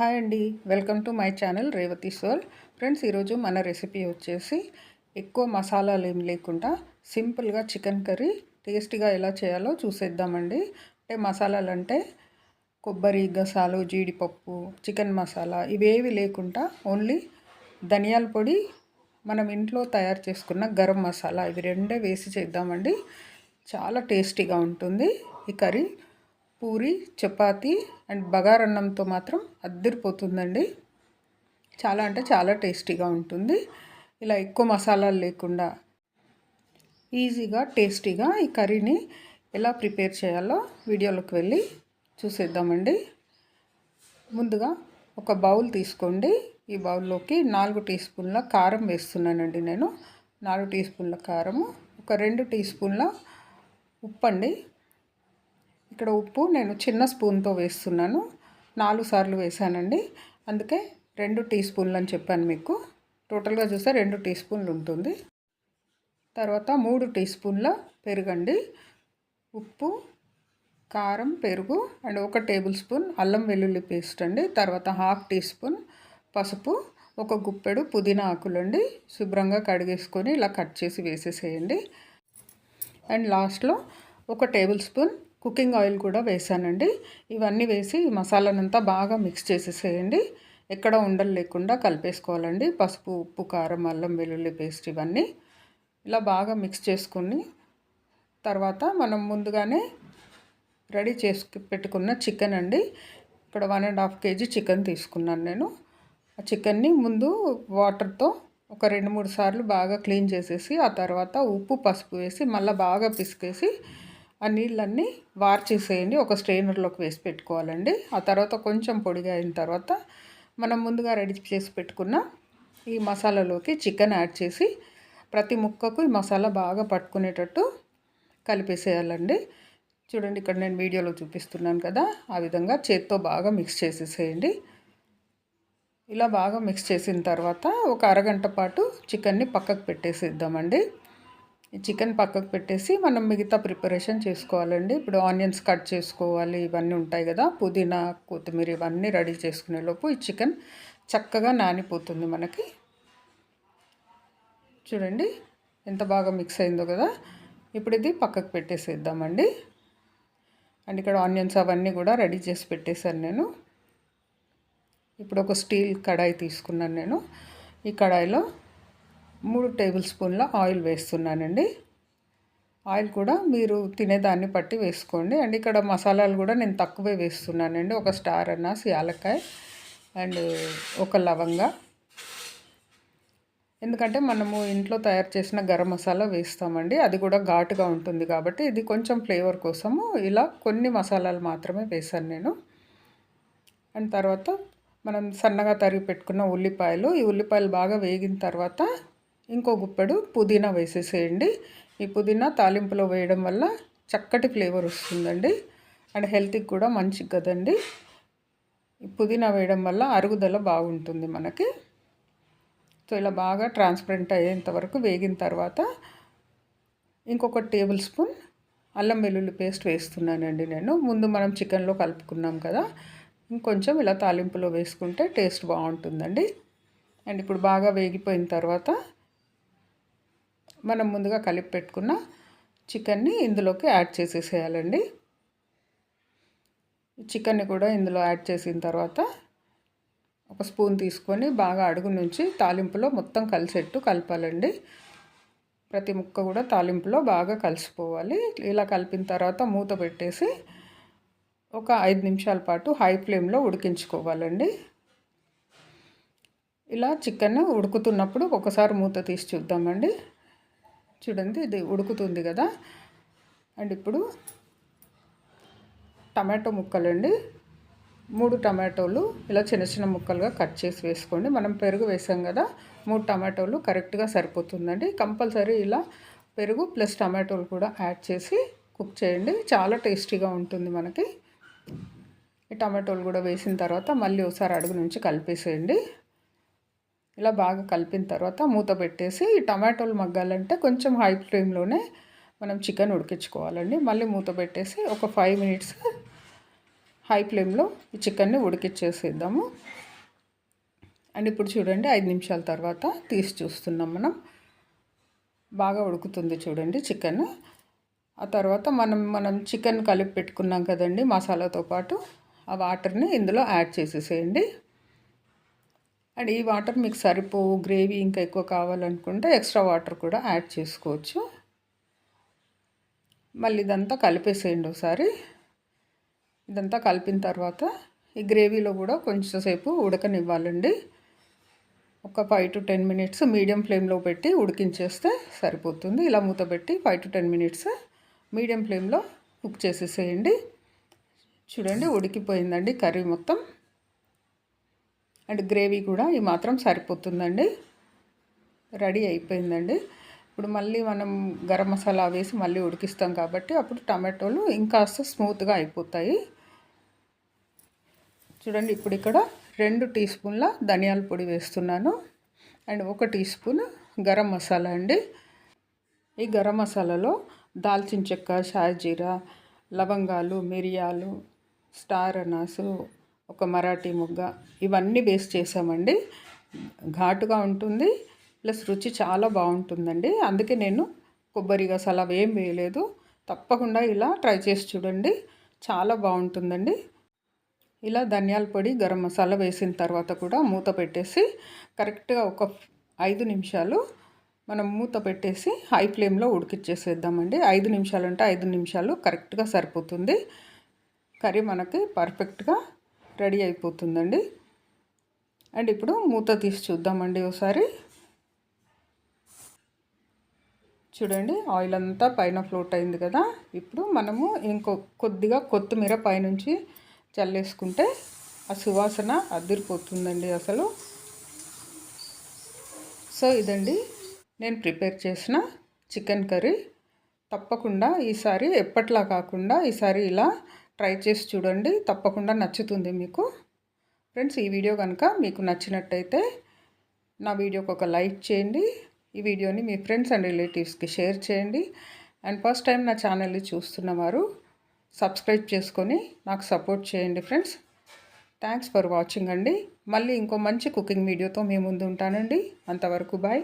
Hi అండి. Welcome to my channel Revathi soul. Friends ఈరోజు మన రెసిపీ వచ్చేసి ఎక్కువ మసాలాలు ఏం లేకుండా సింపుల్గా చికెన్ కర్రీ టేస్టీగా ఎలా చేయాలో చూసేద్దామండి. అంటే మసాలాలు అంటే కొబ్బరి గసాలు జీడిపప్పు చికెన్ మసాలా ఇవేవి లేకుండా ఓన్లీ ధనియాల పొడి మనం ఇంట్లో తయారు చేసుకున్న గరం మసాలా ఇవి రెండే వేసి చేద్దామండి. చాలా టేస్టీగా ఉంటుంది ఈ కర్రీ. పూరి చపాతీ అండ్ బగారన్నంతో మాత్రం అద్దరిపోతుందండి. చాలా అంటే చాలా టేస్టీగా ఉంటుంది. ఇలా ఎక్కువ మసాలాలు లేకుండా ఈజీగా టేస్టీగా ఈ కర్రీని ఎలా ప్రిపేర్ చేయాలో వీడియోలోకి వెళ్ళి చూసేద్దామండి. ముందుగా ఒక బౌల్ తీసుకోండి. ఈ బౌల్లోకి నాలుగు టీ స్పూన్ల కారం వేస్తున్నానండి నేను. నాలుగు టీ స్పూన్ల కారము ఒక రెండు టీ స్పూన్ల ఉప్పు అండి ఇక్కడ ఉప్పు నేను చిన్న స్పూన్తో వేస్తున్నాను. నాలుగు సార్లు వేసానండి అందుకే రెండు టీ స్పూన్లు అని చెప్పాను మీకు. టోటల్గా చూస్తే రెండు టీ స్పూన్లు ఉంటుంది. తర్వాత మూడు టీ స్పూన్ల పెరుగండి. ఉప్పు కారం పెరుగు అండ్ ఒక టేబుల్ స్పూన్ అల్లం వెల్లుల్లి పేస్ట్ అండి. తర్వాత హాఫ్ టీ స్పూన్ పసుపు ఒక గుప్పెడు పుదీనా ఆకులండి. శుభ్రంగా కడిగేసుకొని ఇలా కట్ చేసి వేసేసేయండి. అండ్ లాస్ట్లో ఒక టేబుల్ స్పూన్ కుకింగ్ ఆయిల్ కూడా వేసానండి. ఇవన్నీ వేసి మసాలానంతా బాగా మిక్స్ చేసేసేయండి. ఎక్కడ ఉండలు లేకుండా కలిపేసుకోవాలండి. పసుపు ఉప్పు కారం అల్లం వెల్లుల్లి పేస్ట్ ఇవన్నీ ఇలా బాగా మిక్స్ చేసుకుని తర్వాత మనం ముందుగానే రెడీ చేసుకు పెట్టుకున్న చికెన్ అండి. ఇక్కడ one and half KG chicken తీసుకున్నాను నేను. ఆ చికెన్ని ముందు వాటర్తో ఒక రెండు మూడు సార్లు బాగా క్లీన్ చేసేసి ఆ తర్వాత ఉప్పు పసుపు వేసి మళ్ళీ బాగా పిసికేసి ఆ నీళ్ళన్నీ వార్చేసేయండి ఒక స్ట్రెయినర్లోకి వేసి పెట్టుకోవాలండి. ఆ తర్వాత కొంచెం పొడిగా అయిన తర్వాత మనం ముందుగా రెడీ చేసి పెట్టుకున్న ఈ మసాలాలోకి చికెన్ యాడ్ చేసి ప్రతి ముక్కకు ఈ మసాలా బాగా పట్టుకునేటట్టు కలిపేసేయాలండి. చూడండి ఇక్కడ నేను వీడియోలో చూపిస్తున్నాను కదా. ఆ విధంగా చేత్తో బాగా మిక్స్ చేసేసేయండి. ఇలా బాగా మిక్స్ చేసిన తర్వాత ఒక అరగంట పాటు చికెన్ని పక్కకు పెట్టేసేద్దామండి. ఈ చికెన్ పక్కకు పెట్టేసి మనం మిగతా ప్రిపరేషన్ చేసుకోవాలండి. ఇప్పుడు ఆనియన్స్ కట్ చేసుకోవాలి ఇవన్నీ ఉంటాయి కదా. పుదీనా కొత్తిమీర ఇవన్నీ రెడీ చేసుకునే లోపు ఈ చికెన్ చక్కగా నానిపోతుంది మనకి. చూడండి ఎంత బాగా మిక్స్ అయిందో కదా. ఇప్పుడు ఇది పక్కకు పెట్టేసేద్దామండి. అండ్ ఇక్కడ ఆనియన్స్ అవన్నీ కూడా రెడీ చేసి పెట్టేశాను నేను. ఇప్పుడు ఒక స్టీల్ కడాయి తీసుకున్నాను నేను. ఈ కడాయిలో మూడు టేబుల్ స్పూన్ల ఆయిల్ వేస్తున్నానండి. ఆయిల్ కూడా మీరు తినేదాన్ని బట్టి వేసుకోండి. అండ్ ఇక్కడ మసాలాలు కూడా నేను తక్కువే వేస్తున్నానండి. ఒక స్టార్ అన్నాస్ యాలక్కాయ అండ్ ఒక లవంగా. ఎందుకంటే మనము ఇంట్లో తయారు చేసిన గరం మసాలా వేస్తామండి. అది కూడా ఘాటుగా ఉంటుంది కాబట్టి ఇది కొంచెం ఫ్లేవర్ కోసము ఇలా కొన్ని మసాలాలు మాత్రమే వేశాను నేను. అండ్ తర్వాత మనం సన్నగా తరిగి పెట్టుకున్న ఉల్లిపాయలు. ఈ ఉల్లిపాయలు బాగా వేగిన తర్వాత ఇంకో గుప్పెడు పుదీనా వేసేసేయండి. ఈ పుదీనా తాలింపులో వేయడం వల్ల చక్కటి ఫ్లేవర్ వస్తుందండి. అండ్ హెల్త్కి కూడా మంచిది కదండి. పుదీనా వేయడం వల్ల అరుగుదల బాగుంటుంది మనకి. సో ఇలా బాగా ట్రాన్స్పరెంట్ అయ్యేంత వరకు వేగిన తర్వాత ఇంకొక టేబుల్ స్పూన్ అల్లం వెల్లుల్లి పేస్ట్ వేస్తున్నానండి నేను. ముందు మనం చికెన్లో కలుపుకున్నాం కదా ఇంకొంచెం ఇలా తాలింపులో వేసుకుంటే టేస్ట్ బాగుంటుందండి. అండ్ ఇప్పుడు బాగా వేగిపోయిన తర్వాత మనం ముందుగా కలిపి పెట్టుకున్న చికెన్ని ఇందులోకి యాడ్ చేసేసేయాలండి. చికెన్ని కూడా ఇందులో యాడ్ చేసిన తర్వాత ఒక స్పూన్ తీసుకొని బాగా అడుగు నుంచి తాలింపులో మొత్తం కలిసేట్టు కలపాలండి. ప్రతి ముక్క కూడా తాలింపులో బాగా కలిసిపోవాలి. ఇలా కలిపిన తర్వాత మూత పెట్టేసి ఒక ఐదు నిమిషాల పాటు హై ఫ్లేమ్లో ఉడికించుకోవాలండి. ఇలా చికెన్ ఉడుకుతున్నప్పుడు ఒకసారి మూత తీసి చూద్దామండి. చూడండి ఇది ఉడుకుతుంది కదా. అండ్ ఇప్పుడు టమాటో ముక్కలండి. మూడు టమాటోలు ఇలా చిన్న చిన్న ముక్కలుగా కట్ చేసి వేసుకోండి. మనం పెరుగు వేసాం కదా మూడు టమాటోలు కరెక్ట్గా సరిపోతుందండి. కంపల్సరీ ఇలా పెరుగు ప్లస్ టమాటోలు కూడా యాడ్ చేసి కుక్ చేయండి. చాలా టేస్టీగా ఉంటుంది మనకి. ఈ టమాటోలు కూడా వేసిన తర్వాత మళ్ళీ ఒకసారి అడుగు నుంచి కలిపేసేయండి. ఇలా బాగా కలిపిన తర్వాత మూత పెట్టేసి ఈ టమాటోలు మగ్గాలంటే కొంచెం హై ఫ్లేమ్లోనే మనం చికెన్ ఉడికించుకోవాలండి. మళ్ళీ మూత పెట్టేసి ఒక ఫైవ్ మినిట్స్ హై ఫ్లేమ్లో ఈ చికెన్ని ఉడికిచ్చేసేద్దాము. అండ్ ఇప్పుడు చూడండి ఐదు నిమిషాల తర్వాత తీసి చూస్తున్నాం మనం. బాగా ఉడుకుతుంది చూడండి చికెన్ ఆ తర్వాత మనం మనం చికెన్ కలిపి పెట్టుకున్నాం కదండి మసాలాతో పాటు ఆ వాటర్ని ఇందులో యాడ్ చేసేసేయండి. అండ్ ఈ వాటర్ మీకు సరిపోవు గ్రేవీ ఇంకా ఎక్కువ కావాలనుకుంటే ఎక్స్ట్రా వాటర్ కూడా యాడ్ చేసుకోవచ్చు. మళ్ళీ ఇదంతా కలిపేసేయండి ఒకసారి. ఇదంతా కలిపిన తర్వాత ఈ గ్రేవీలో కూడా కొంచెంసేపు ఉడకనివ్వాలండి. ఒక five to ten minutes medium ఫ్లేమ్లో పెట్టి ఉడికించేస్తే సరిపోతుంది. ఇలా మూత పెట్టి five to ten minutes medium ఫ్లేమ్లో కుక్ చేసేసేయండి. చూడండి ఉడికిపోయిందండి కర్రీ మొత్తం. అండ్ గ్రేవీ కూడా ఈ మాత్రం సరిపోతుందండి. రెడీ అయిపోయిందండి. ఇప్పుడు మళ్ళీ మనం గరం మసాలా వేసి మళ్ళీ ఉడికిస్తాం కాబట్టి అప్పుడు టమాటోలు ఇంకాస్త స్మూత్గా అయిపోతాయి. చూడండి ఇప్పుడు ఇక్కడ రెండు టీ స్పూన్ల ధనియాల పొడి వేస్తున్నాను. అండ్ ఒక టీ స్పూన్ గరం మసాలా అండి. ఈ గరం మసాలాలో దాల్చిన చెక్క షాజీరా లవంగాలు మిరియాలు స్టార్ అనాసు ఒక మరాఠీ ముగ్గ. ఇవన్నీ బేస్ చేసామండి ఘాటుగా ఉంటుంది. ప్లస్ రుచి చాలా బాగుంటుందండి. అందుకే నేను కొబ్బరి గసాలు అవి ఏం వేయలేదు. తప్పకుండా ఇలా ట్రై చేసి చూడండి. చాలా బాగుంటుందండి. ఇలా ధనియాల పొడి గరం మసాలా వేసిన తర్వాత కూడా మూత పెట్టేసి కరెక్ట్గా ఒక ఐదు నిమిషాలు మనం మూత పెట్టేసి హై ఫ్లేమ్లో ఉడికిచ్చేసేద్దామండి. ఐదు నిమిషాలు అంటే ఐదు నిమిషాలు కరెక్ట్గా సరిపోతుంది. కర్రీ మనకి పర్ఫెక్ట్గా రెడీ అయిపోతుందండి. అండ్ ఇప్పుడు మూత తీసి చూద్దామండి ఒకసారి. చూడండి ఆయిల్ అంతా పైన ఫ్లోట్ అయింది కదా. ఇప్పుడు మనము ఇంకో కొద్దిగా కొత్తిమీర పైనుంచి చల్లేసుకుంటే ఆ సువాసన అదిరిపోతుందండి అసలు. సో ఇదండి నేను ప్రిపేర్ చేసిన చికెన్ కర్రీ. తప్పకుండా ఈసారి ఎప్పట్లా కాకుండా ఈసారి ఇలా ట్రై చేసి చూడండి. తప్పకుండా నచ్చుతుంది మీకు. ఫ్రెండ్స్ ఈ వీడియో కనుక మీకు నచ్చినట్టయితే నా వీడియోకి ఒక లైక్ చేయండి. ఈ వీడియోని మీ ఫ్రెండ్స్ అండ్ రిలేటివ్స్కి షేర్ చేయండి. అండ్ ఫస్ట్ టైం నా ఛానల్ని చూస్తున్నవారు సబ్స్క్రైబ్ చేసుకొని నాకు సపోర్ట్ చేయండి ఫ్రెండ్స్. థ్యాంక్స్ ఫర్ వాచింగ్ అండి. మళ్ళీ ఇంకో మంచి కుకింగ్ వీడియోతో మీ ముందు ఉంటానండి. అంతవరకు బాయ్.